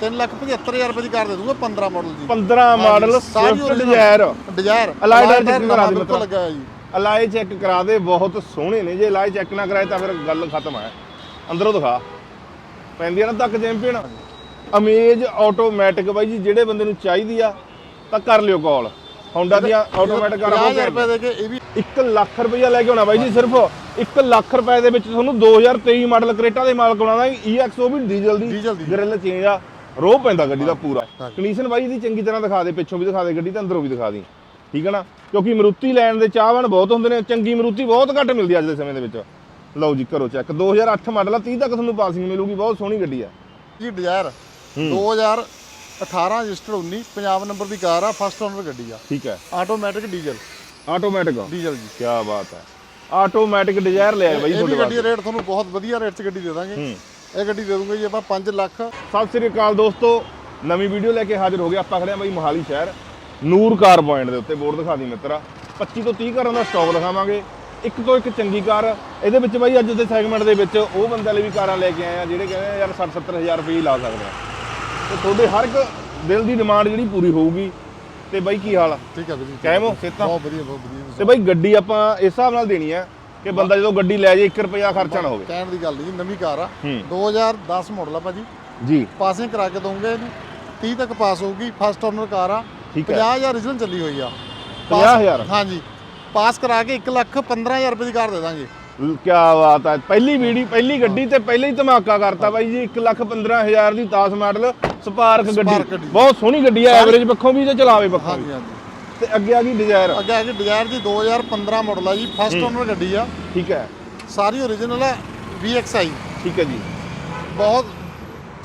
375000 ਰੁਪਏ ਦੀ ਕਾਰ ਦੇ ਦੂੰਗਾ 15 ਮਾਡਲ ਜੀ 15 model Swift. Dzire Dzire Allied Air check ਕਰਾ ਦੇ ਮਤਲਬ। ਲੱਗਾ ਜੀ। ਅਲਾਈ ਚੈੱਕ ਕਰਾ ਦੇ ਬਹੁਤ ਸੋਹਣੇ ਨੇ ਜੇ ਅਲਾਈ ਚੈੱਕ ਨਾ ਕਰਾਏ ਤਾਂ ਫਿਰ ਗੱਲ ਖਤਮ ਹੈ। ਅੰਦਰੋਂ ਦਿਖਾ। ਪੈਂਦੀ ਨਾ ਤੱਕ ਚੈਂਪੀਅਨ ਅਮੇਜ ਆਟੋਮੈਟਿਕ ਬਾਈ ਜੀ ਜਿਹੜੇ ਬੰਦੇ ਨੂੰ ਚਾਹੀਦੀ ਆ ਤਾਂ ਕਰ ਲਿਓ ਕਾਲ Honda ਦੀਆਂ ਆਟੋਮੈਟਿਕ ਕਾਰ 50000 ਰੁਪਏ ਦੇ ਕੇ ਇਹ ਵੀ 1 ਲੱਖ ਰੁਪਈਆ ਲੈ ਕੇ ਆਉਣਾ ਬਾਈ ਜੀ ਸਿਰਫ 1 ਲੱਖ ਰੁਪਏ ਦੇ ਵਿੱਚ ਤੁਹਾਨੂੰ 2023 ਮਾਡਲ ਕਰੇਟਾ ਦੇ ਮਾਲਕ ਬਣਾਉਣਾ EX ਉਹ ਵੀ ਡੀਜ਼ਲ ਦੀ। ਗ੍ਰਿਲ ਚੇਂਜ ਆ। ਰੋਹ ਪੈਂਦਾ ਗੱਡੀ ਦਾ ਪੂਰਾ। ਕੰਡੀਸ਼ਨ ਬਾਈ ਦੀ ਚੰਗੀ ਤਰ੍ਹਾਂ ਦਿਖਾ ਦੇ ਪਿੱਛੋਂ ਵੀ ਦਿਖਾ ਦੇ ਗੱਡੀ ਤੇ ਅੰਦਰੋਂ ਵੀ ਦਿਖਾ ਦੀ। ਠੀਕ ਹੈ ਨਾ? ਕਿਉਂਕਿ ਮਰੂਤੀ ਲੈਣ ਦੇ ਚਾਹਵਾਨ ਬਹੁਤ ਹੁੰਦੇ ਨੇ ਚੰਗੀ ਮਰੂਤੀ ਬਹੁਤ ਘੱਟ ਮਿਲਦੀ ਅੱਜ ਦੇ ਸਮੇਂ ਦੇ ਵਿੱਚ। ਲਓ ਜੀ ਕਰੋ ਚੈੱਕ 2008 ਮਾਡਲ ਆ 30 ਤੱਕ ਤੁਹਾਨੂੰ ਪਾਸਿੰਗ ਮਿਲੂਗੀ ਬਹੁਤ ਸੋਹਣੀ ਗੱਡੀ ਆ। ਜੀ ਡਿਜ਼ਾਇਰ 2018 ਰਜਿਸਟਰਡ 19 ਪੰਜਾਬ ਨੰਬਰ ਦੀ ਕਾਰ ਆ ਫਸਟ ਓਨਰ ਗੱਡੀ ਆ। ਠੀਕ ਹੈ। ਆਟੋਮੈਟਿਕ ਡੀਜ਼ਲ ਆਟੋਮੈਟਿਕ ਡੀਜ਼ਲ ਜੀ। ਕੀ ਬਾਤ ਹੈ। ਆਟੋਮੈਟਿਕ ਡਿਜ਼ਾਇਰ ਲਿਆ ਬਾਈ ਤੁਹਾਡੇ ਗੱਡੀ ਵਾਸਤੇ। ਦਾ ਰੇਟ ਤੁਹਾਨੂੰ ਬਹੁਤ ਵਧੀਆ ਰੇਟ 'ਚ ਗੱਡੀ ਦੇ ਦਾਂਗੇ। ਇਹ ਗੱਡੀ ਦੇ ਦੂੰਗੇ ਜੀ ਆਪਾਂ 5 ਲੱਖ। ਸਤਿ ਸ੍ਰੀ ਅਕਾਲ ਦੋਸਤੋ ਨਵੀਂ ਵੀਡੀਓ ਲੈ ਕੇ ਹਾਜ਼ਰ ਹੋ ਗਏ। ਆਪਾਂ ਖੜੇ ਆ ਬਾਈ ਮੋਹਾਲੀ ਸ਼ਹਿਰ ਨੂਰ ਕਾਰ ਪੁਆਇੰਟ ਦੇ ਉੱਤੇ ਬੋਰਡ ਦਿਖਾ ਦੀ ਮਿੱਤਰਾ। 25 ਤੋਂ 30 ਕਾਰਾਂ ਦਾ ਸਟਾਕ ਦਿਖਾਵਾਂਗੇ। ਇੱਕ ਤੋਂ ਇੱਕ ਚੰਗੀ ਕਾਰ। ਇਹਦੇ ਵਿੱਚ ਬਾਈ ਅੱਜ ਦੇ ਸੈਗਮੈਂਟ ਦੇ ਵਿੱਚ ਉਹ ਬੰਦੇ ਲਈ ਵੀ ਕਾਰਾਂ ਲੈ ਕੇ ਆਏ ਆ ਜਿਹੜੇ ਕਹਿੰਦੇ ਆ ਯਾਰ 60 70000 ਰੁਪਏ ਹੀ ਲਾ ਸਕਦੇ ਆ। ਤੇ ਤੁਹਾਡੇ ਹਰ ਇੱਕ ਦਿਲ ਦੀ ਡਿਮਾਂਡ ਜਿਹੜੀ ਪੂਰੀ ਹੋਊਗੀ। ਤੇ ਬਾਈ ਕੀ ਹਾਲ ਆ? ਠੀਕ ਹੈ ਵੀਰ ਜੀ। ਕਾਇਮ ਹੋ? ਸੇਤਾ ਬਹੁਤ ਵਧੀਆ ਬਹੁਤ ਵਧੀਆ। ਤੇ ਬਾਈ ਗੱਡੀ ਆਪਾਂ ਇਸ ਹਿਸਾਬ ਨਾਲ ਦੇਣੀ ਆ। ਕਿ ਬੰਦਾ ਜਦੋਂ ਗੱਡੀ ਲੈ ਜਾਏ 1 ਰੁਪਿਆ ਖਰਚਾ ਨਾ ਹੋਵੇ। ਕਹਿਣ ਦੀ ਗੱਲ ਨਹੀਂ ਨਵੀਂ ਕਾਰ ਆ। ਹੂੰ। 2010 ਮਾਡਲ ਆ ਭਾਜੀ। ਜੀ। ਪਾਸਿੰਗ ਕਰਾ ਕੇ ਦਊਂਗੇ ਇਹਨੂੰ। 30 ਤੱਕ ਪਾਸ ਹੋਊਗੀ ਫਸਟ ਓਨਰ ਕਾਰ ਆ। ਠੀਕ ਹੈ। 50000 ਰੀਜਨਲ ਚੱਲੀ ਹੋਈ ਆ। 50000 ਹਾਂਜੀ। ਪਾਸ ਕਰਾ ਕੇ 1 ਲੱਖ 15000 ਰੁਪਏ ਦੀ ਕਾਰ ਦੇ ਦਾਂਗੇ। ਕੀ ਬਾਤ ਹੈ ਪਹਿਲੀ ਵੀਡੀ ਪਹਿਲੀ ਗੱਡੀ ਤੇ ਪਹਿਲੇ ਹੀ ਧਮਾਕਾ ਕਰਤਾ ਬਾਈ ਜੀ 1 ਲੱਖ 15000 ਦੀ 10 ਮਾਡਲ ਸਪਾਰਕ ਗੱਡੀ। ਬਹੁਤ ਸੋਹਣੀ ਗੱਡੀ ਹੈ ਐਵਰੇਜ ਪੱਖੋਂ ਵੀ ਤੇ ਚਲਾਵੇ ਪੱਖੋਂ ਹਾਂਜੀ ਹਾਂਜੀ। ਤੇ ਅੱਗੇ ਆ ਗਈ ਡਿਜ਼ਾਇਰ ਅੱਗੇ ਆ ਗਈ ਡਿਜ਼ਾਇਰ ਦੀ 2015 ਮਾਡਲ ਆ ਜੀ ਫਸਟ ਓਨਰ ਗੱਡੀ ਆ। ਠੀਕ ਹੈ। ਸਾਰੀ ਓਰੀਜਨਲ ਆ VXI ਠੀਕ ਹੈ ਜੀ। ਬਹੁਤ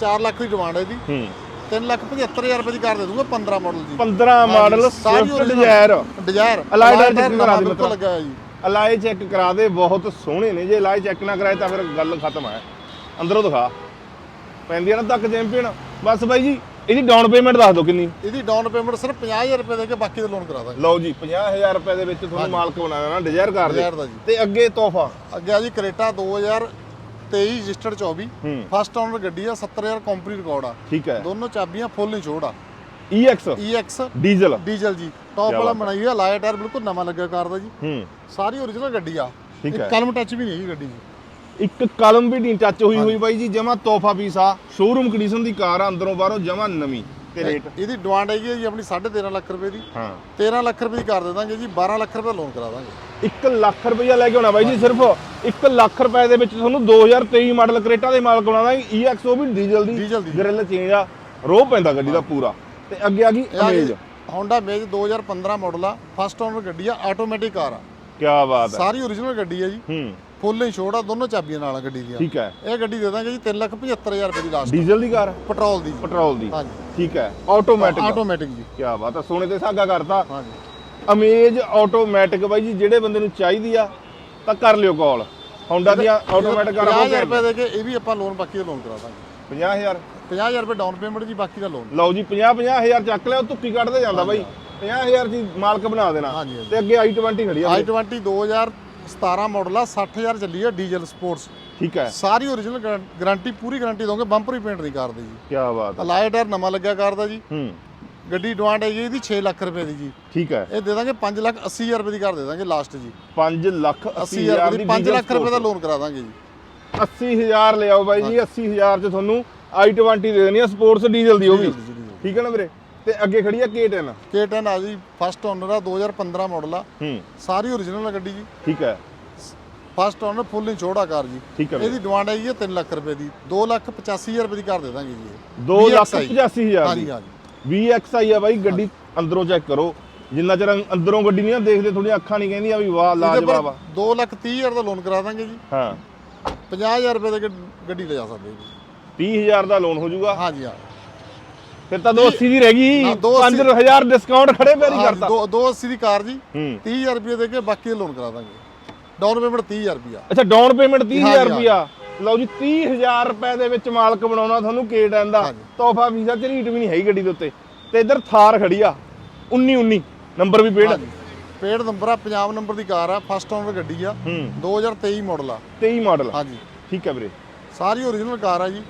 4 ਲੱਖ ਦੀ ਡਿਮਾਂਡ ਹੈ ਇਹਦੀ। ਹੂੰ। 3 ਲੱਖ 75000 ਰੁਪਏ ਦੀ ਕਾਰ ਦੇ ਦੂੰਗਾ 15 ਮਾਡਲ ਦੀ। 15 ਮਾਡਲ ਸਾਰੀ। ਡਿਜ਼ਾਇਰ ਡਿਜ਼ਾਇਰ Air check ਕਰਾ ਦੇ ਮਤਲਬ। ਲੱਗਾ ਜੀ। ਅਲਾਈ ਚੈੱਕ ਕਰਾ ਦੇ ਬਹੁਤ ਸੋਹਣੇ ਨੇ। ਜੇ ਅਲਾਈ ਚੈੱਕ ਨਾ ਕਰਾਏ ਤਾਂ ਫਿਰ ਗੱਲ ਖਤਮ ਹੈ ਅੰਦਰੋਂ ਦਿਖਾ। ਪੈਂਦੀ ਆ ਨਾ ਤੱਕ ਚੈਂਪੀਅਨ ਬਸ ਬਾਈ ਜੀ ਇਹਦੀ ਡਾਊਨ ਪੇਮੈਂਟ ਦੱਸ ਦਿਓ ਕਿੰਨੀ? ਇਹਦੀ ਡਾਊਨ ਪੇਮੈਂਟ ਸਿਰਫ 50000 ਰੁਪਏ ਦੇ ਕੇ ਬਾਕੀ ਦਾ ਲੋਨ ਕਰਾ ਦਾਂਗੇ। ਲਓ ਜੀ 50000 ਰੁਪਏ ਦੇ ਵਿੱਚ ਤੁਹਾਨੂੰ ਮਾਲਕ ਬਣਾ ਦੇਣਾ ਡਿਜ਼ਾਇਰ ਕਰ ਦੇ। ਤੇ ਅੱਗੇ ਤੋਹਫਾ। ਅੱਗੇ ਆ ਜੀ ਕਰੇਟਾ 2023 ਰਜਿਸਟਰਡ 24 ਹੂੰ। ਫਸਟ ਓਨਰ ਗੱਡੀ ਆ 70000 ਕੰਪਨੀ ਰਿਕਾਰਡ ਆ। ਠੀਕ ਹੈ। ਦੋਨੋਂ ਚਾਬੀਆਂ ਫੁੱਲ ਨਿਚੋੜ ਆ। EX EX ਡੀਜ਼ਲ ਡੀਜ਼ਲ ਜੀ। ਟੌਪ ਵਾਲਾ। ਬਣਾਈ ਹੋਈ ਆ ਲਾਇਆ ਟਾਇਰ ਬਿਲਕੁਲ ਨਵਾਂ ਲੱਗਾ ਕਾਰ ਦਾ ਜੀ। ਹੂੰ। ਸਾਰੀ ਓਰੀਜਨਲ ਗੱਡੀ ਆ। ਠੀਕ ਹੈ। ਕਲਮ ਟੱਚ ਵੀ ਨਹੀਂ ਹੈਗੀ ਗੱਡੀ ਜੀ ਇੱਕ ਕਲਮ ਵੀ ਨਹੀਂ ਟੱਚ ਹੋਈ ਹੋਈ ਬਾਈ ਜੀ ਜਮਾ ਤੋਹਫਾ ਪੀਸ ਆ। ਸ਼ੋਰੂਮ ਕੰਡੀਸ਼ਨ ਦੀ ਕਾਰ ਆ ਅੰਦਰੋਂ ਬਾਹਰੋਂ ਜਮਾ ਨਵੀਂ ਤੇ ਰੇਟ ਇਹਦੀ ਡਿਮਾਂਡ ਹੈਗੀ ਹੈ ਜੀ ਆਪਣੀ 13.5 ਲੱਖ ਰੁਪਏ ਦੀ। ਹਾਂ। 13 ਲੱਖ ਰੁਪਏ ਦੀ ਕਰ ਦੇ ਦਾਂਗੇ ਜੀ 12 ਲੱਖ ਰੁਪਏ ਲੋਨ ਕਰਾ ਦਾਂਗੇ। 1 ਲੱਖ ਰੁਪਈਆ ਲੈ ਕੇ ਆਉਣਾ ਬਾਈ ਜੀ ਸਿਰਫ 1 ਲੱਖ ਰੁਪਏ ਦੇ ਵਿੱਚ ਤੁਹਾਨੂੰ 2023 ਮਾਡਲ ਕਰੇਟਾ ਦੇ ਮਾਲਕ ਬਣਾਉਣਾ EX ਉਹ ਵੀ ਡੀਜ਼ਲ ਦੀ। ਡੀਜ਼ਲ ਦੀ। ਗ੍ਰਿਲ ਚੇਂਜ ਆ ਰੋਹ ਪੈਂਦਾ ਗੱਡੀ ਦਾ ਪੂਰਾ। ਤੇ ਅੱਗੇ ਆ ਗਈ ਅਮੇਜ Honda Amaze 2015 ਮਾਡਲ ਆ। ਫਸਟ ਓਨਰ ਗੱਡੀ ਆ ਆਟੋਮੈਟਿਕ ਕਾਰ ਆ। ਕੀ ਬਾਤ ਹੈ। ਸਾਰੀ ਓਰੀਜਨਲ ਗੱਡੀ ਆ ਜੀ। ਹੂੰ। ਫੁੱਲ ਇੰਸ਼ੋਰਡ ਆ ਦੋਨੋਂ ਚਾਬੀਆਂ ਨਾਲ ਆ ਗੱਡੀ ਦੀਆਂ। ਠੀਕ ਹੈ। ਇਹ ਗੱਡੀ ਦੇ ਦਾਂਗੇ ਜੀ 375000 ਰੁਪਏ ਦੀ ਲਾਸਟ ਡੀਜ਼ਲ ਦੀ ਕਾਰ ਪੈਟਰੋਲ ਦੀ। ਜੀ ਪੈਟਰੋਲ ਦੀ। ਹਾਂਜੀ। ਠੀਕ ਹੈ। ਆਟੋਮੈਟਿਕ ਆਟੋਮੈਟਿਕ ਜੀ। ਕੀ ਬਾਤ ਹੈ। ਸੋਨੇ ਤੇ ਸਾਗਾ ਕਰਤਾ। ਹਾਂਜੀ। ਅਮੇਜ ਆਟੋਮੈਟਿਕ ਬਾਈ ਜੀ ਜਿਹੜੇ ਬੰਦੇ ਨੂੰ ਚਾਹੀਦੀ ਆ ਤਾਂ ਕਰ ਲਿਓ ਕਾਲ Honda ਦੀਆਂ ਆਟੋਮੈਟਿਕ ਕਾਰਾਂ 50000 ਬਹੁਤ ਰੁਪਏ ਦੇ ਕੇ ਇਹ ਵੀ ਆਪਾਂ ਲੋਨ ਬਾਕੀ ਦਾ ਲੋਨ ਕਰਾ ਦਾਂਗੇ। 50000 50000 ਰੁਪਏ ਡਾਊਨ ਪੇਮੈਂਟ ਜੀ ਬਾਕੀ ਦਾ ਲੋਨ ਲਓ ਜੀ 50 50000 ਚੱਕ ਲਿਆ ਧੁੱਕੀ ਕੱਢਦੇ ਜਾਂਦਾ ਬਾਈ। 50000 ਦੀ ਮਾਲਕ ਬਣਾ ਦੇਣਾ ਹਾਂਜੀ, ਹਾਂਜੀ। ਤੇ ਅੱਗੇ i20 ਖੜੀ ਆ i20 2017 ਮਾਡਲ ਆ 60000 ਚੱਲੀ ਆ ਡੀਜ਼ਲ ਸਪੋਰਟਸ ਠੀਕ ਹੈ। ਸਾਰੀ ਓਰੀਜਨਲ ਗਾਰੰਟੀ ਪੂਰੀ ਗਾਰੰਟੀ ਦੋਗੇ ਬੰਪਰ ਹੀ ਪੇਂਟ ਨਹੀਂ ਕਰਦੇ ਜੀ। ਕੀ ਬਾਤ ਹੈ। ਅਲਾਈ ਟਾਇਰ ਨਵਾਂ ਲੱਗਿਆ ਕਰਦਾ ਜੀ। ਹੂੰ। ਗੱਡੀ ਡਿਮਾਂਡ ਹੈਗੀ ਇਹਦੀ 6 ਲੱਖ ਰੁਪਏ ਦੀ ਜੀ। ਠੀਕ ਹੈ। ਇਹ ਦੇ ਦਾਂਗੇ 5 ਲੱਖ 80000 ਰੁਪਏ ਦੀ ਕਰ ਦੇ ਦਾਂਗੇ ਲਾਸਟ ਜੀ। 5 ਲੱਖ 80000 80000 ਰੁਪਏ ਦੀ ਦੀ 5 ਲੱਖ ਰੁਪਏ ਦਾ ਲੋਨ ਕਰਾ ਦਾਂਗੇ ਜੀ। 80000 ਲਿਆਓ ਬਾਈ ਜੀ 80000 ਚ ਤੁਹਾਨੂੰ i20 ਦੇ ਦੇਣੀ ਆ ਸਪੋਰਟਸ ਡੀਜ਼ਲ ਦੀ ਉਹ ਵੀ ਠੀਕ ਹੈ ਨਾ ਵੀਰੇ? ਤੇ ਅੱਗੇ ਖੜੀ ਆ K10? K10 ਆ ਜੀ ਫਸਟ ਓਨਰ ਆ 2015 ਮਾਡਲ ਆ। ਹੂੰ। ਸਾਰੀ ਓਰੀਜਨਲ ਆ ਗੱਡੀ ਜੀ। ਠੀਕ ਹੈ। First owner full insured car ਜੀ। ਠੀਕ ਹੈ। ਵੀਰੇ ਇਹਦੀ ਡਿਮਾਂਡ ਹੈ 3 ਲੱਖ ਰੁਪਏ ਦੀ। 2 ਲੱਖ 85000 ਰੁਪਏ ਦੀ ਕਰ ਦੇ ਦਾਂਗੇ ਜੀ ਇਹ। 2 ਲੱਖ VXI 85000 ਹਾਂਜੀ ਹਾਂਜੀ। VXI ਆ ਬਾਈ ਗੱਡੀ ਅੰਦਰੋਂ ਚੈੱਕ ਕਰੋ। ਜਿੰਨਾ ਚਿਰ ਅੰਦਰੋਂ ਗੱਡੀ ਨਹੀਂ ਦੇਖਦੇ ਥੋੜੀਆਂ ਅੱਖਾਂ ਨਹੀਂ ਕਹਿੰਦੀਆਂ ਵੀ ਵਾਹ ਲਾਜਵਾਬ ਆ। ਪਰ 2 ਲੱਖ 30000 ਦਾ ਲੋਨ ਕਰਾ ਦਾਂਗੇ ਜੀ। ਹਾਂ। 50000 ਰੁਪਏ ਦੇ ਗੱਡੀ ਲੈ ਜਾ ਸਕਦੇ ਜੀ। 30000 ਦਾ ਲੋਨ ਹੋ ਜਾਊਗਾ। ਹਾਂਜੀ ਹਾਂ। ਫਿਰ ਤਾਂ 280 ਦੀ ਰਹਿ ਗਈ। ਹਾਂ, ਦੋ ਅੱਸੀ। 5000 ਡਿਸਕਾਊਂਟ ਖੜੇ ਪੈਰੀ ਕਰਤਾ ਦੋ 280 ਦੀ ਕਾਰ ਜੀ। ਹੂੰ। 30000 ਰੁਪਏ ਦੇ ਕੇ ਬਾਕੀ ਲੋਨ ਕਰਾ ਦਾਂਗੇ। ਡਾਊਨ ਪੇਮੈਂਟ 30000 ਰੁਪਿਆ ਅੱਛਾ ਡਾਊਨ ਪੇਮੈਂਟ 30000 ਹਾਂਜੀ, ਰੁਪਿਆ ਲਓ ਜੀ 30000 ਰੁਪਏ ਦੇ ਵਿੱਚ ਮਾਲਕ ਬਣਾਉਣਾ ਤੁਹਾਨੂੰ K10 ਦਾ। ਹਾਂਜੀ। ਤੋਹਫਾ ਵੀਜ਼ਾ ਝਰੀਟ ਵੀ ਨਹੀਂ ਹੈਗੀ ਗੱਡੀ ਦੇ ਉੱਤੇ। ਤੇ ਇੱਧਰ ਥਾਰ ਖੜੀ ਆ। 1919 ਨੰਬਰ ਵੀ ਪੇਡ ਪੇਡ ਨੰਬਰ ਆ ਪੰਜਾਬ ਨੰਬਰ ਦੀ ਕਾਰ ਆ ਫਸਟ ਓਨਰ ਗੱਡੀ ਆ। ਹੂੰ। 2023 ਮਾਡਲ ਆ। 23 ਮਾਡਲ ਹਾਂਜੀ। ਠੀਕ ਹੈ ਵੀਰੇ। ਸਾਰੀ ਓਰੀਜਨਲ ਕਾਰ ਆ ਜੀ।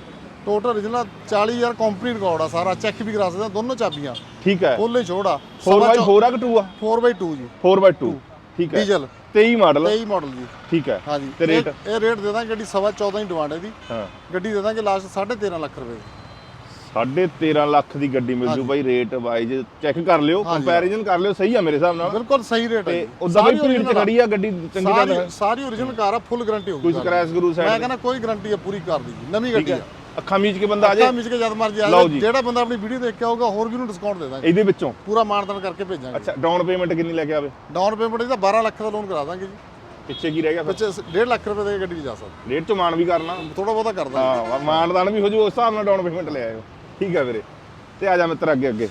ਟੋਟਲ origignal 40000 ਕੰਪਨੀ ਰਿਕਾਰਡ ਆ ਸਾਰਾ ਚੈੱਕ ਵੀ ਕਰਾ ਸਕਦੇ ਆ ਦੋਨੋਂ ਚਾਬੀਆਂ। ਠੀਕ ਹੈ। ਫੁੱਲ ਛੋੜਾ 4x4 ਆ ਕਿ 2 ਆ? 4x2 ਜੀ। 4x2 ਠੀਕ ਹੈ। ਡੀਜ਼ਲ 23 ਮਾਡਲ 23 ਮਾਡਲ ਜੀ। ਠੀਕ ਹੈ। ਹਾਂਜੀ। ਤੇ ਰੇਟ ਇਹ- ਰੇਟ ਦੇ ਦਾਂਗੇ ਗੱਡੀ ਸਵਾ 14 ਹੀ ਡਿਮਾਂਡ ਹੈ ਦੀ ਹਾਂ। ਗੱਡੀ ਦੇ ਦਾਂਗੇ ਲਾਸਟ 13.5 ਲੱਖ ਰੁਪਏ ਦੀ। 13.5 ਲੱਖ ਦੀ ਗੱਡੀ ਮਿਲ ਜੂ ਬਾਈ ਰੇਟ ਵਾਈਜ਼ ਚੈੱਕ ਕਰ ਲਿਓ ਕੰਪੈਰੀਜ਼ਨ ਕਰ ਲਿਓ ਸਹੀ ਆ ਮੇਰੇ ਹਿਸਾਬ ਨਾਲ। ਬਿਲਕੁਲ ਸਹੀ ਰੇਟ ਹੈ। ਉਦਾਂ ਸਾਰੀ ਭੀੜ ਚ ਆ। ਖੜੀ ਆ ਗੱਡੀ ਚੰਗੀ ਤਰ੍ਹਾਂ ਸਾਰੀ origignal ਕਾਰ ਆ ਫੁੱਲ ਗਾਰੰਟੀ ਹੋਊਗੀ ਕੋਈ ਕਾਰ ਦੀ। ਸਕ੍ਰੈਚ ਗਰੂ ਮੈਂ ਸਾਈਡ ਕਹਿੰਦਾ ਕੋਈ ਗਾਰੰਟੀ ਹੈ ਪੂਰੀ ਕਾਰ ਦੀ ਨਵੀਂ ਗੱਡੀ ਆ। ਅੱਖਾਂ ਮੀਚ ਕੇ ਬੰਦਾ ਆ ਜਾਏ। ਮਿਲ ਕੇ ਜਦ ਮਰਜ਼ੀ ਆ ਲਓ ਜਾਏ। ਜਿਹੜਾ ਬੰਦਾ ਆਪਣੀ ਵੀਡੀਓ ਦੇਖ ਕੇ ਆਊਗਾ ਹੋਰ ਵੀ ਉਹਨੂੰ ਡਿਸਕਾਊਂਟ ਦੇ ਦਾਂਗੇ? ਇਹਦੇ ਵਿੱਚੋਂ। ਪੂਰਾ ਮਾਨਦਾਨ ਕਰਕੇ ਭੇਜਾਂਗੇ। ਅੱਛਾ ਡਾਊਨ ਪੇਮੈਂਟ ਕਿੰਨੀ ਲੈ ਕੇ ਆਵੇ? ਡਾਊਨ ਪੇਮੈਂਟ ਇਹਦਾ 12 ਲੱਖ ਦਾ ਲੋਨ ਕਰਾ ਦਾਂਗੇ ਜੀ। ਪਿੱਛੇ ਕੀ ਰਹਿ ਗਿਆ ਫਿਰ? ਵਿੱਚ 1.5 ਲੱਖ ਰੁਪਏ ਦੇ ਗੱਡੀ ਜਾ ਸਕਦੀ। ਰੇਟ ਚ ਮਾਨ ਵੀ ਕਰਨਾ। ਥੋੜਾ ਬਹੁਤਾ ਕਰ ਦਾਂਗੇ। ਹਾਂ ਮਾਨਦਾਨ ਵੀ ਹੋ ਜੂ ਉਸ ਹਿਸਾਬ ਨਾਲ ਡਾਊਨ ਪੇਮੈਂਟ ਲੈ ਆਇਓ। ਠੀਕ ਹੈ ਵੀਰੇ। ਤੇ ਆ ਜਾ ਮਿੱਤਰ ਅੱਗੇ ਅੱਗੇ।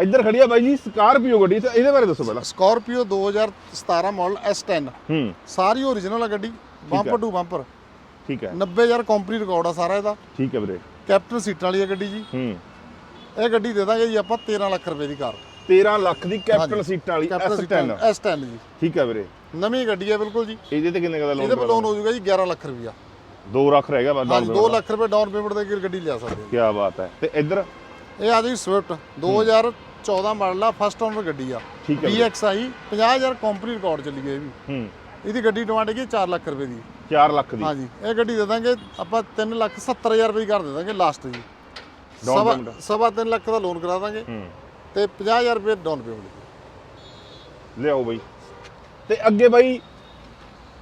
ਇੱਧਰ ਖੜੀ ਆ ਬਾਈ ਜੀ ਸਕਾਰਪੀਓ ਗੱਡੀ ਤੇ ਇਹਦੇ ਬਾਰੇ ਦੱਸੋ ਪਹਿਲਾਂ। ਸਕਾਰਪੀਓ 2017 ਮਾਡਲ S10 ਹੂੰ। ਸਾਰੀ ਓਰੀਜਨਲ ਆ ਗੱਡੀ। ਬੰਪਰ ਟੂ ਬੰਪਰ ਠੀਕ ਹੈ। 90000 ਕੰਪਨੀ ਰਿਕਾਰਡ ਆ ਸਾਰਾ ਇਹਦਾ। ਠੀਕ ਹੈ ਵੀਰੇ। ਕੈਪਟਨ ਸੀਟਾਂ ਵਾਲੀ ਆ ਗੱਡੀ ਜੀ। ਹੂੰ। ਇਹ ਗੱਡੀ ਦੇ ਦਾਂਗੇ ਜੀ ਆਪਾਂ 13 ਲੱਖ ਰੁਪਏ ਦੀ ਕਾਰ। 13 ਲੱਖ ਦੀ ਕੈਪਟਨ ਸੀਟਾਂ ਵਾਲੀ ਕੈਪਟਨ S10 ਸੀਟਾਂ S10 ਜੀ। ਠੀਕ ਹੈ ਵੀਰੇ। ਨਵੀਂ ਗੱਡੀ ਹੈ ਬਿਲਕੁਲ ਜੀ। ਇਹਦੇ ਤੇ ਕਿੰਨੇ ਦਾ ਇਹਦੇ ਲੋਨ ਪਰ ਲੋਨ ਹੋ ਜਾਊਗਾ ਜੀ 11 ਲੱਖ ਰੁਪਇਆ। ਦੋ ਰੱਖ ਰਹਿ ਗਿਆ ਬਸ ਡਾਊਨ 2 ਲੱਖ ਰੁਪਏ ਡਾਊਨ ਪੇਮੈਂਟ ਦੇ ਕੇ ਗੱਡੀ ਲਿਆ ਸਕਦੇ ਕੀ ਬਾਤ ਹੈ। ਤੇ ਇੱਧਰ? ਹੋ ਇਹ ਆ ਜੀ ਸਵਿਫਟ 2014 ਮਾਡਲ ਆ ਫਸਟ ਓਨਰ ਗੱਡੀ ਆ। ਹੈ। DXi 50000 ਕੰਪਨੀ ਰਿਕਾਰਡ ਚੱਲੀ ਗਈ ਇਹ ਵੀ। ਹੂੰ। ਇਹਦੀ ਗੱਡੀ ਡਿਮਾਂਡ ਹੈਗੀ 4 ਲੱਖ ਰੁਪਏ ਦੀ। 4 ਲੱਖ ਦੀ। ਹਾਂਜੀ ਇਹ ਗੱਡੀ ਦੇ ਦਾਂਗੇ ਆਪਾਂ 3 ਲੱਖ 70000 ਰੁਪਏ ਕਰ ਦੇ ਦਾਂਗੇ ਲਾਸਟ ਜੀ। ਸਵਾ payment? ਸਵਾ 3 ਲੱਖ ਦਾ ਲੋਨ ਕਰਾ ਦਾਂਗੇ ਹੂੰ। ਤੇ 50000 ਰੁਪਏ ਡਾਊਨ ਪੇਮੈਂਟ ਲਿਆਓ ਬਾਈ। ਤੇ ਅੱਗੇ ਬਾਈ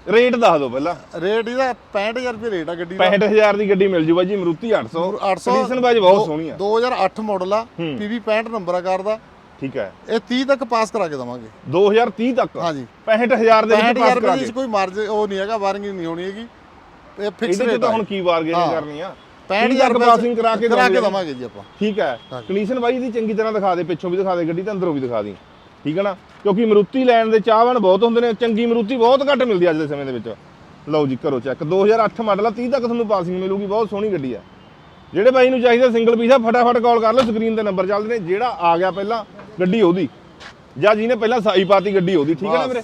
ਰੇਟ ਦੱਸ ਦਿਓ ਪਹਿਲਾਂ। ਰੇਟ ਇਹਦਾ 65000 ਰੁਪਏ ਰੇਟ ਆ ਗੱਡੀ ਦਾ। 65000 ਦੀ ਗੱਡੀ ਮਿਲ ਜੂ ਬਾਈ ਜੀ ਮਰੂਤੀ 800 800 ਕੰਡੀਸ਼ਨ ਬਾਈ ਬਹੁਤ ਸੋਹਣੀ ਆ। 2008 ਮਾਡਲ ਆ। PV 65 ਨੰਬਰ ਆ ਕਾਰ ਦਾ। ਠੀਕ ਹੈ। ਇਹ 30 ਤੱਕ ਪਾਸ ਕਰਾ ਕੇ ਦਵਾਂਗੇ। 2030 ਤੱਕ? ਹਾਂਜੀ। 65000 ਦੇ ਵਿੱਚ 65000 ਪਾਸ ਕਰਾ ਕੇ। ਕੋਈ ਮਾਰਜ ਉਹ ਨਹੀਂ ਹੈਗਾ ਵਾਰਨਿੰਗ ਨਹੀਂ ਹੋਣੀ ਹੈਗੀ। ਇਹ ਫਿਕਸ ਰੇਟ ਤਾਂ ਹੁਣ ਕੀ ਬਾਰਗੇਨਿੰਗ ਹਾਂ। ਕਰਨੀ ਆ? 65000 ਤੱਕ ਪਾਸਿੰਗ ਕਰਾ ਕੇ ਕਰਾ ਕੇ ਦਵਾਂਗੇ। ਜੀ ਆਪਾਂ। ਠੀਕ ਹੈ। ਕੰਡੀਸ਼ਨ ਬਾਈ ਦੀ ਚੰਗੀ ਤਰ੍ਹਾਂ ਦਿਖਾ ਦੇ ਪਿੱਛੋਂ ਵੀ ਦਿਖਾ ਦੇ ਗੱਡੀ ਤੇ ਅੰਦਰੋਂ ਵੀ ਦਿਖਾ ਦੀ। ਠੀਕ ਹੈ ਨਾ? ਕਿਉਂਕਿ ਮਰੂਤੀ ਲੈਣ ਦੇ ਚਾਹਵਾਨ ਬਹੁਤ ਹੁੰਦੇ ਨੇ ਚੰਗੀ ਮਰੂਤੀ ਬਹੁਤ ਘੱਟ ਮਿਲਦੀ ਅੱਜ ਦੇ ਸਮੇਂ ਦੇ ਵਿੱਚ। ਲਓ ਜੀ ਕਰੋ ਚੈੱਕ 2008 ਮਾਡਲ ਆ 30 ਤੱਕ ਤੁਹਾਨੂੰ ਪਾਸਿੰਗ ਮਿਲੂਗੀ ਬਹੁਤ ਸੋਹਣੀ ਗੱਡੀ ਆ। ਜਿਹੜੇ ਬਾਈ ਨੂੰ ਚਾਹੀਦਾ ਸਿੰਗਲ ਪੀਸ ਆ ਫਟਾਫਟ ਕਾਲ ਕਰ ਲਓ ਸਕਰੀਨ ਤੇ ਨੰਬਰ ਚੱਲਦੇ ਨੇ। ਜਿਹੜਾ ਆ ਗਿਆ ਪਹਿਲਾਂ ਗੱਡੀ ਉਹਦੀ। ਜਾਂ ਜਿਹਨੇ ਪਹਿਲਾਂ ਸਾਈ ਪਾਤੀ ਗੱਡੀ ਉਹਦੀ ਠੀਕ ਹੈ ਨਾ। ਵੀਰੇ?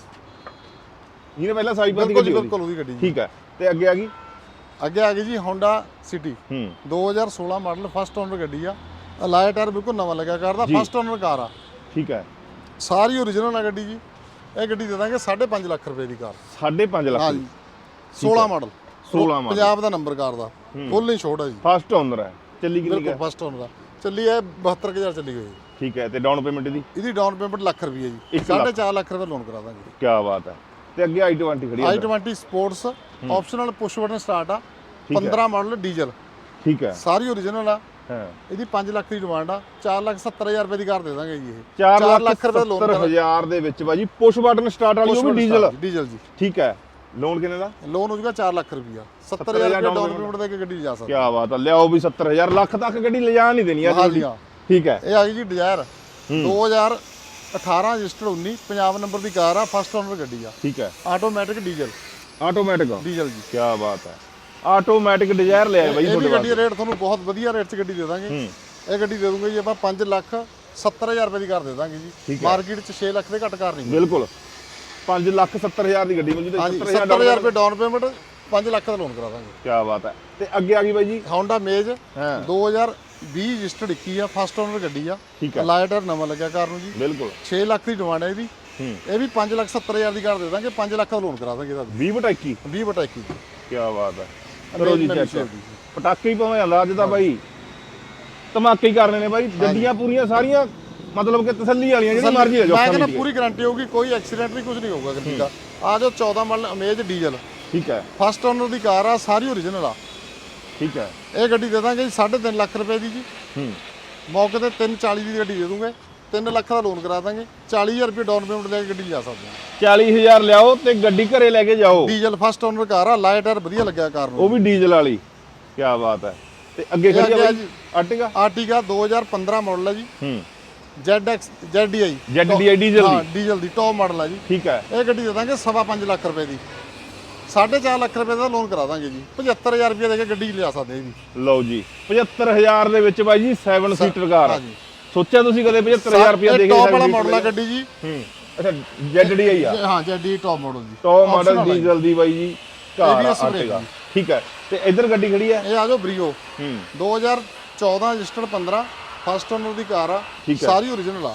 ਜਿਹਨੇ ਪਹਿਲਾਂ ਸਾਈ ਪਾਤੀ ਗੱਡੀ ਬਿਲਕੁਲ ਉਹਦੀ ਗੱਡੀ। ਠੀਕ ਹੈ ਤੇ ਅੱਗੇ ਆ ਗਈ? ਅੱਗੇ ਆ ਗਈ ਜੀ Honda City ਹੂੰ। 2016 ਮਾਡਲ ਫਸਟ ਓਨਰ ਗੱਡੀ ਆ। ਅਲਾਈ ਟਾਇਰ ਬਿਲਕੁਲ ਨਵਾਂ ਲੱਗਿਆ ਕਾਰ ਦਾ ਜੀ। ਫਸਟ ਓਨਰ ਕਾਰ ਆ। ਠੀਕ ਹੈ। ਸਾਰੀ ਓਰੀਜਨਲ ਆ ਗੱਡੀ ਜੀ। ਇਹ ਗੱਡੀ ਦੇ ਦਾਂਗੇ 5.5 ਲੱਖ ਰੁਪਏ ਦੀ ਕਾਰ 5.5 ਲੱਖ ਹਾਂਜੀ। 16 ਮਾਡਲ। 16 ਮਾਡਲ। ਪੰਜਾਬ ਦਾ ਨੰਬਰ ਕਾਰ ਦਾ। ਫੁੱਲ ਹੀ ਛੋਟ ਜੀ। ਫਸਟ ਓਨਰ ਹੈ। ਚੱਲੀ ਕਿੰਨੀ ਬਿਲਕੁਲ ਹੈ? ਫਸਟ ਓਨਰ ਦਾ। ਚੱਲੀ ਹੈ 72000 ਚੱਲੀ ਹੋਈ। ਠੀਕ ਹੈ ਤੇ ਡਾਊਨ ਪੇਮੈਂਟ ਦੀ? ਇਹਦੀ ਡਾਊਨ ਪੇਮੈਂਟ ਲੱਖ ਰੁਪਏ ਜੀ। ਇੱਕ ਲੱਖ। 4.5 ਲੱਖ ਰੁਪਏ ਲੋਨ ਕਰਾ ਦਾਂਗੇ। ਕੀ ਬਾਤ ਹੈ। ਤੇ ਅੱਗੇ i20 ਖੜੀ ਹੈ i20 sports optional push button start ਆ। ਠੀਕ ਹੈ। 15 ਮਾਡਲ ਡੀਜ਼ਲ ਠੀਕ ਹੈ। ਸਾਰੀ ਓਰੀਜਨਲ ਆ। ਹਾਂ। ਇਹਦੀ 5 ਲੱਖ ਦੀ ਡਿਮਾਂਡ ਆ। 4 ਲੱਖ 70000 ਰੁਪਏ ਦੀ ਕਰ ਦੇ ਦਾਂਗੇ ਜੀ ਇਹ। 4 ਚਾਰ ਲੱਖ ਰੁਪਏ ਲੋਨ ਕਰਾ ਹਜ਼ਾਰ ਦੇ ਵਿੱਚ ਬਾਜੀ ਪੁਸ਼ ਬਟਨ ਸਟਾਰਟ ਵਾਲੀ ਉਹ ਵੀ ਡੀਜ਼ਲ ਡੀਜ਼ਲ ਜੀ। ਠੀਕ ਹੈ। ਲੋਨ ਕਿੰਨੇ ਦਾ? ਲੋਨ ਹੋ ਜਾਊਗਾ 4 ਲੱਖ ਰੁਪਈਆ। 70000 ਰੁਪਏ ਡਾਊਨ ਪੇਮੈਂਟ ਦੇ ਕੇ ਗੱਡੀ ਜਾ ਕੀ ਸਕਦੀ ਬਾਤ ਹੈ ਲਿਆਓ ਵੀ 70000 ਲੱਖ ਤੱਕ ਗੱਡੀ ਲਿਜਾ ਨਹੀਂ ਦੇਣੀ ਹਾਂਜੀ, ਹਾਂ। ਠੀਕ ਹੈ। ਇਹ ਆ ਗਈ ਜੀ ਡਿਜ਼ਾਇਰ। 2018 ਰਜਿਸਟਰਡ 19 ਪੰਜਾਬ ਨੰਬਰ ਦੀ ਕਾਰ ਆ ਫਸਟ ਓਨਰ ਗੱਡੀ ਆ। ਠੀਕ ਹੈ। ਆਟੋਮੈਟਿਕ ਡੀਜ਼ਲ ਆਟੋਮੈਟਿਕ ਡੀਜ਼ਲ ਜੀ। ਕੀ ਬਾਤ ਹੈ। ਆਟੋਮੈਟਿਕ ਡਿਜ਼ਾਇਰ ਲਿਆ ਬਾਈ ਤੁਹਾਡੇ ਵਾਸਤੇ ਗੱਡੀ ਰੇਟ ਤੁਹਾਨੂੰ ਬਹੁਤ ਵਧੀਆ ਰੇਟ 'ਚ ਗੱਡੀ ਦੇ ਦਾਂਗੇ। ਇਹ ਗੱਡੀ ਦੇ ਦੂੰਗੇ ਜੀ ਆਪਾਂ 5 ਲੱਖ 70000 ਰੁਪਏ ਦੀ ਕਰ ਦੇ ਦਾਂਗੇ ਜੀ। ਮਾਰਕੀਟ 'ਚ 6 ਲੱਖ ਦੇ ਘੱਟ ਕਰ ਨਹੀਂ। ਬਿਲਕੁਲ। 5 ਲੱਖ 70000 ਦੀ ਗੱਡੀ ਮਿਲ ਜੂ 70000 ਰੁਪਏ ਡਾਊਨ ਪੇਮੈਂਟ 5 ਲੱਖ ਦਾ ਲੋਨ ਕਰਾ ਦਾਂਗੇ। ਕੀ ਬਾਤ ਹੈ। ਤੇ ਅੱਗੇ ਆ ਗਈ ਬਾਈ ਜੀ। Honda Mage 2000 20 ਰਜਿਸਟਰਡ 21 ਆ ਫਸਟ ਓਨਰ ਗੱਡੀ ਆ। ਠੀਕ ਨਵਾਂ ਲੱਗਿਆ ਕਾਰ ਨੂੰ ਜੀ। ਬਿਲਕੁਲ। 6 ਲੱਖ ਦੀ ਡਿਮਾਂਡ ਹੈ ਇਹਦੀ। ਇਹ ਵੀ 5 ਲੱਖ 70 ਹਜ਼ਾਰ ਦੀ ਕਾਰ ਦੇ ਦਾਂਗੇ 5 ਲੱਖ ਦਾ ਲੋਨ ਕਰਾ ਦਾਂਗੇ ਇਹਦਾ। 20 ਪਟਾਕੀ 20 ਬਟਾ ਕੀ ਬਾਤ ਹੈ ਕਰੋ ਜੀ ਚੈੱਕ ਪਟਾਕੇ ਹੀ ਭਾਵੇਂ ਅੰਦਾਜ਼ ਦਾ ਬਾਈ। ਧਮਾਕੇ ਹੀ ਕਰਨੇ ਨੇ ਬਾਈ ਗੱਡੀਆਂ ਪੂਰੀਆਂ ਸਾਰੀਆਂ ਮਤਲਬ ਕਿ ਤਸੱਲੀ ਵਾਲੀਆਂ ਜਿਹੜੀ ਮਰਜ਼ੀ ਲੈ ਜਾਓ ਮੈਂ ਕਹਿੰਦਾ ਪੂਰੀ ਗਾਰੰਟੀ ਹੋਊਗੀ ਕੋਈ ਐਕਸੀਡੈਂਟ ਵੀ ਕੁਝ ਨਹੀਂ ਹੋਊਗਾ ਗੱਡੀ ਦਾ। ਆ ਜੋ 14 ਮਾਡਲ ਅਮੇਜ ਡੀਜ਼ਲ ਠੀਕ ਹੈ। ਫਸਟ ਓਨਰ ਦੀ ਕਾਰ ਆ ਸਾਰੀ ਓਰੀਜਨਲ ਆ। ਠੀਕ ਹੈ। ਇਹ ਗੱਡੀ ਦੇ ਦਾਂਗੇ ਜੀ 3.5 ਲੱਖ ਰੁਪਏ ਦੀ ਜੀ। ਹੂੰ। ਮੌਕੇ ਤੇ 340 ਦੀ ਗੱਡੀ ਦੇ ਦੂੰਗੇ। 3 ਲੱਖ ਦਾ ਲੋਨ ਕਰਾ ਦਾਂਗੇ। 40000 ਰੁਪਏ ਡਾਊਨ ਪੇਮੈਂਟ ਲੈ ਕੇ ਗੱਡੀ ਜਾ ਸਕਦੇ ਹਾਂ। 40000 ਲਿਆਓ ਤੇ ਗੱਡੀ ਘਰੇ ਲੈ ਕੇ ਜਾਓ। ਡੀਜ਼ਲ ਫਸਟ ਓਨਰ ਕਾਰ ਆ ਲਾਈਟ ਟਾਇਰ ਵਧੀਆ ਲੱਗਿਆ ਕਾਰ ਨੂੰ। ਉਹ ਵੀ ਡੀਜ਼ਲ ਵਾਲੀ। ਕੀ ਬਾਤ ਹੈ। ਤੇ ਅੱਗੇ ਖੜੀ ਆ ਬਾਈ। ਆਰਟਿਗਾ? ਆਰਟੀਗਾ 2015 ਮਾਡਲ ਹੈ ਜੀ। ਹੂੰ। ZX ZDI ZDI ਡੀਜ਼ਲ ਹਾਂ ਦੀ। ਡੀਜ਼ਲ ਦੀ ਟੌਪ ਮਾਡਲ ਹੈ ਜੀ। ਠੀਕ ਹੈ। ਇਹ ਗੱਡੀ ਦੇ ਦਾਂਗੇ ਸਵਾ ਪੰਜ ਲੱਖ ਰੁਪਏ ਦੀ। 4.5 ਲੱਖ ਰੁਪਏ ਦਾ ਲੋਨ ਕਰਾ ਦਾਂਗੇ ਜੀ। 75000 ਰੁਪਏ ਦੇ ਕੇ ਗੱਡੀ ਲਿਆ ਸਕਦੇ ਜੀ। ਲਓ ਜੀ। 75000 ਦੇ ਵਿੱਚ ਬਾਈ ਜੀ 7 ਸੀਟਰ ਕਾਰ। ਹਾਂਜੀ। ਸੋਚਿਆ ਤੁਸੀਂ ਕਦੇ 75000 ਰੁਪਏ ਦੇ ਕੇ ਟੌਪ ਵਾਲਾ ਮਾਡਲ ਆ ਗੱਡੀ ਜੀ। ਹੂੰ। ਅੱਛਾ ZDI ਆ। ਹਾਂ ZDI ਟੌਪ ਮਾਡਲ ਜੀ। Top model. ਡੀਜ਼ਲ ਦੀ ਬਾਈ ਜੀ ਕਾਰ ਆਰਟਿਗਾ। ਠੀਕ ਹੈ। ਤੇ ਇੱਧਰ ਗੱਡੀ ਖੜੀ ਆ ਇਹ ਆ ਜਾਓ ਬਰੀਓ ਹੂੰ। 2014 ਰਜਿਸਟਰਡ 15 ਫਸਟ ਓਨਰ ਦੀ ਕਾਰ ਆ। ਹੈ। ਸਾਰੀ ਓਰੀਜਨਲ ਆ।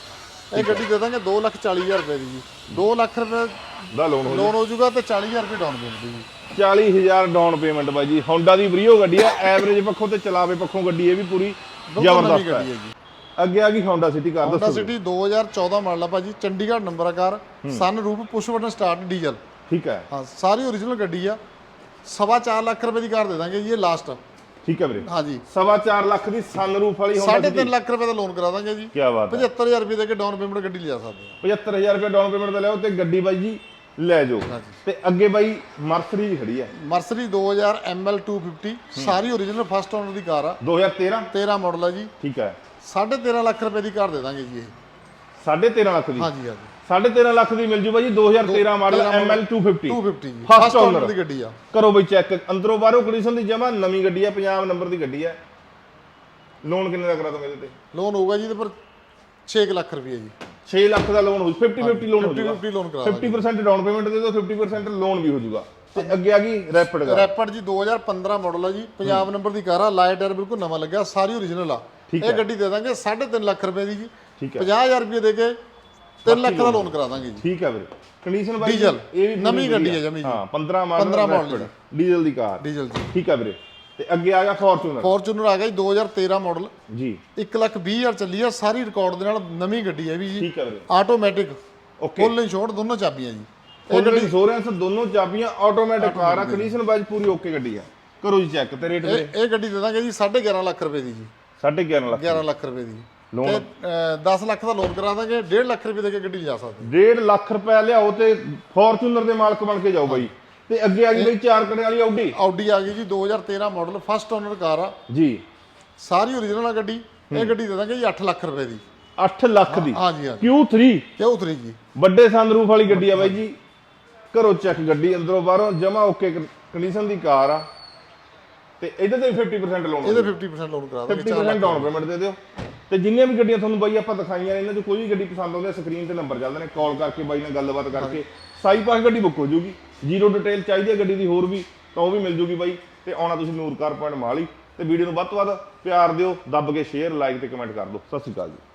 ਇਹ ਗੱਡੀ ਦੇ ਦਾਂਗੇ 240000 ਰੁਪਏ ਦੀ ਜੀ। 2 ਲੱਖ ਰੁਪਏ ਦਾ ਲੋਨ ਹੋ ਲੋਨ ਹੋ ਜਾਊਗਾ ਤੇ 40000 ਰੁਪਏ ਡਾਊਨ ਪੇਮੈਂਟ ਜੀ 40000 ਡਾਊਨ ਪੇਮੈਂਟ ਬਾਈ ਜੀ। ਹੋਂਡਾ ਦੀ ਬਰੀਓ ਗੱਡੀ ਆ ਐਵਰੇਜ ਪੱਖੋਂ ਤੇ ਚਲਾਵੇ ਪੱਖੋਂ ਗੱਡੀ ਇਹ ਵੀ ਪੂਰੀ ਜ਼ਬਰਦਸਤ ਗੱਡੀ ਹੈ ਅੱਗੇ ਆ ਗਈ ਹੋਂਡਾ ਸਿਟੀ ਕਾਰ ਦੱਸੋ ਸਿਟੀ 2014 ਮਾਡਲ ਆ ਭਾਜੀ ਚੰਡੀਗੜ੍ਹ ਨੰਬਰ ਆ ਕਾਰ ਸਨ ਰੂਪ ਪੁਸ਼ ਬਟਨ ਸਟਾਰਟ ਡੀਜ਼ਲ ਠੀਕ ਹੈ ਹਾਂ ਸਾਰੀ ਓਰੀਜਨਲ ਗੱਡੀ ਆ। ਸਵਾ ਲੱਖ ਰੁਪਏ ਦੀ ਕਾਰ ਦੇ ਦਾਂਗੇ ਜੀ ਇਹ ਲਾਸਟ ਠੀਕ ਹੈ ਵੀਰੇ? ਹਾਂਜੀ। ਸਵਾ ਚਾਰ ਲੱਖ ਦੀ ਸਨਰੂਫ ਵਾਲੀ ਸਿਟੀ ਤਿੰਨ ਲੱਖ ਰੁਪਏ ਦਾ ਲੋਨ ਕਰਾ ਦਾਂਗੇ ਜੀ। ਕੀ ਬਾਤ ਹੈ। 75000 ਰੁਪਏ ਦੇ ਕੇ ਡਾਊਨ ਪੇਮੈਂਟ ਗੱਡੀ ਲਿਆ ਸਕਦੇ ਆ 75000 ਰੁਪਏ ਡਾਊਨ ਪੇਮੈਂਟ ਤੇ ਲਿਆਓ ਤੇ ਗੱਡੀ ਬਾਈ ਜੀ ਲੈ ਜਾਓ। ਤੇ ਅੱਗੇ ਬਾਈ ਮਰਸਰੀ ਜੀ ਖੜੀ ਹੈ। ਮਰਸਰੀ 2000 ML 250 ਸਾਰੀ ਓਰੀਜਨਲ ਫਸਟ ਓਨਰ ਦੀ ਕਾਰ ਆ। 2013 13 ਮਾਡਲ ਆ ਜੀ। ਠੀਕ ਹੈ। 13.5 ਲੱਖ ਰੁਪਏ ਦੀ ਕਾਰ ਦੇ ਦਾਂਗੇ ਜੀ ਇਹ। 13.5 ਲੱਖ ਦੀ? ਹਾਂਜੀ ਹਾਂਜੀ। 13.5 ਲੱਖ ਦੀ ਮਿਲ ਜੂ ਬਾਈ ਜੀ 2013 ਮਾਡਲ 13 ML 250 250 ਜੀ। First first owner. ਦੀ ਗੱਡੀ ਆ। ਕਰੋ ਬਈ ਚੈੱਕ ਅੰਦਰੋਂ ਬਾਹਰੋਂ ਕੰਡੀਸ਼ਨ ਦੀ ਜਮਾ ਨਵੀਂ ਗੱਡੀ ਹੈ ਪੰਜਾਬ ਨੰਬਰ ਦੀ ਗੱਡੀ ਹੈ ਲੋਨ ਕਿੰਨੇ ਦਾ ਕਰਾ ਦੋਗੇ ਇਹਦੇ ਤੇ? ਲੋਨ ਹੋਊਗਾ ਜੀ ਇਹਦੇ ਪਰ 6 ਲੱਖ ਰੁਪਏ ਜੀ। 6 ਲੱਖ ਦਾ ਲੋਨ ਹੋ 50 50 ਲੋਨ ਹੋ 50 ਜਾਊਗਾ 50 ਲੋਨ ਕਰਾ ਦਾਂਗੇ। 50% ਡਾਊਨ ਪੇਮੈਂਟ ਦੇ ਦਿਓ 50% ਲੋਨ ਵੀ ਹੋ ਜਾਊਗਾ ਤੇ ਅੱਗੇ ਆ ਗਈ ਰੈਪਿਡ ਕਾਰ ਰੈਪਡ ਜੀ 2015 ਮਾਡਲ ਆ ਜੀ। ਪੰਜਾਬ ਨੰਬਰ ਦੀ ਕਾਰ ਆ ਲਾਈਟ ਟਾਇਰ ਬਿਲਕੁਲ ਨਵਾਂ ਲੱਗਿਆ ਸਾਰੀ ਓਰੀਜਨਲ ਆ। ਇਹ ਗੱਡੀ ਦੇ ਦਾਂਗੇ 3.5 ਲੱਖ ਰੁਪਏ ਦੀ ਜੀ। ਠੀਕ ਹੈ। 50000 ਰੁਪਏ ਦੇ ਕੇ 3 ਲੱਖ ਦਾ ਲੋਨ। ਕਰਾ ਦਾਂਗੇ ਜੀ। ਠੀਕ ਹੈ ਵੀਰੇ। ਕੰਡੀਸ਼ਨ ਬਾਈ ਡੀਜ਼ਲ। ਇਹ ਵੀ ਨਵੀਂ ਗੱਡੀ। ਹੈ ਜਮੀ ਜੀ। ਹਾਂ 15 ਮਾਡਲ 15 ਮਾਡਲ ਡੀਜ਼ਲ ਦੀ ਕਾਰ। ਡੀਜ਼ਲ ਜੀ। ਠੀਕ ਹੈ ਵੀਰੇ। ਤੇ ਅੱਗੇ ਆ ਗਿਆ ਫੋਰਚੂਨਰ ਫੋਰਚੂਨਰ ਆ ਗਿਆ ਜੀ 2013 ਮਾਡਲ। ਜੀ। 1 ਲੱਖ 20 ਹਜ਼ਾਰ ਚੱਲੀ ਆ। ਸਾਰੀ ਰਿਕਾਰਡ ਦੇ ਨਾਲ ਨਵੀਂ ਗੱਡੀ ਹੈ ਵੀ ਜੀ। ਠੀਕ ਹੈ ਵੀਰੇ। ਆਟੋਮੈਟਿਕ ਓਕੇ ਫੁੱਲ ਇੰਸ਼ੋਰਡ ਦੋਨੋਂ ਚਾਬੀਆਂ ਜੀ। ਇਹ ਗੱਡੀ ਇੰਸ਼ੋਰੈਂਸ ਦੋਨੋਂ ਚਾਬੀਆਂ ਆਟੋਮੈਟਿਕ ਕਾਰ ਆ। ਕੰਡੀਸ਼ਨ ਬਾਈ ਪੂਰੀ ਓਕੇ ਗੱਡੀ ਆ। ਕਰੋ ਜੀ ਚੈੱਕ ਤੇ ਰੇਟ ਵੀਰੇ। ਇਹ ਗੱਡੀ ਦੇ ਦਾਂਗੇ ਜੀ 11.5 ਲੱਖ ਰੁਪਏ ਦੀ ਜੀ। 11.5 ਲੱਖ। 11 ਲੱਖ ਰੁਪਏ ਦੀ। ਅ, 10 ਲੱਖ ਦਾ ਲੋਨ ਕਰਾ ਦਾਂਗੇ 1.5 ਲੱਖ ਰੁਪਏ ਦੇ ਕੇ ਗੱਡੀ ਲਿਜਾ ਸਕਦੇ। 1.5 ਲੱਖ ਰੁਪਏ ਲਿਆਓ ਤੇ ਫੋਰਚੂਨਰ ਦੇ ਮਾਲਕ ਬਣ ਕੇ ਜਾਓ ਬਾਈ। ਤੇ ਅੱਗੇ ਆ ਗਈ ਬਈ ਚਾਰ ਕੜੇ ਵਾਲੀ ਆਊਡੀ ਆਡੀ ਆ ਗਈ ਜੀ 2013 ਮਾਡਲ ਫਸਟ ਓਨਰ ਕਾਰ ਆ। ਜੀ। ਸਾਰੀ ਓਰੀਜਨਲ ਆ ਗੱਡੀ ਇਹ ਗੱਡੀ ਦੇ ਦਾਂਗੇ ਜੀ 8 ਲੱਖ ਰੁਪਏ ਦੀ। 8 ਲੱਖ ਦੀ? ਹਾਂਜੀ ਹਾਂਜੀ। Q3 ਕਿਉਂ ਉਤਰੀ ਜੀ। ਵੱਡੇ ਸੰਦਰੂਫ ਵਾਲੀ ਗੱਡੀ ਆ ਬਾਈ ਜੀ। ਕਰੋ ਚੈੱਕ ਗੱਡੀ ਅੰਦਰੋਂ ਬਾਹਰੋਂ ਜਮਾ ਓਕੇ ਕੰਡੀਸ਼ਨ ਦੀ ਕਾਰ ਆ। ਤੇ ਇਹਦੇ ਤੇ ਵੀ 50% ਲੋਨ ਇਹਦੇ 50% ਲੋਨ ਕਰਾ ਦਾਂਗੇ 50% ਡਾਊਨ ਪੇਮੈਂਟ ਦੇ ਦਿਓ। ਤੇ ਜਿੰਨੀਆਂ ਵੀ ਗੱਡੀਆਂ ਤੁਹਾਨੂੰ ਬਾਈ ਆਪਾਂ ਦਿਖਾਈਆਂ ਨੇ ਇਹਨਾਂ 'ਚੋਂ ਕੋਈ ਵੀ ਗੱਡੀ ਪਸੰਦ ਆਉਂਦੀ ਹੈ ਸਕਰੀਨ ਤੇ ਨੰਬਰ ਚੱਲਦੇ ਨੇ ਕਾਲ ਕਰਕੇ ਬਾਈ ਨਾਲ ਗੱਲਬਾਤ ਕਰਕੇ ਸਾਈ ਪਾਸ ਗੱਡੀ ਬੁੱਕ ਹੋ ਜੂਗੀ ਜ਼ੀਰੋ ਡਿਟੇਲ ਚਾਹੀਦੀ ਹੈ ਗੱਡੀ ਦੀ ਹੋਰ ਵੀ ਤਾਂ ਉਹ ਵੀ ਮਿਲ ਜੂਗੀ ਬਾਈ ਤੇ ਆਉਣਾ ਤੁਸੀਂ ਨੂਰ ਕਾਰ ਪੁਆਇੰਟ ਮਾਲੀ ਤੇ ਵੀਡੀਓ ਨੂੰ ਵੱਧ ਤੋਂ ਵੱਧ ਪਿਆਰ ਦਿਓ ਦੱਬ ਕੇ ਸ਼ੇਅਰ ਲਾਈਕ ਤੇ ਕਮੈਂਟ ਕਰ ਦਿਓ ਸਤਿ ਸ਼੍ਰੀ ਅਕਾਲ ਜੀ।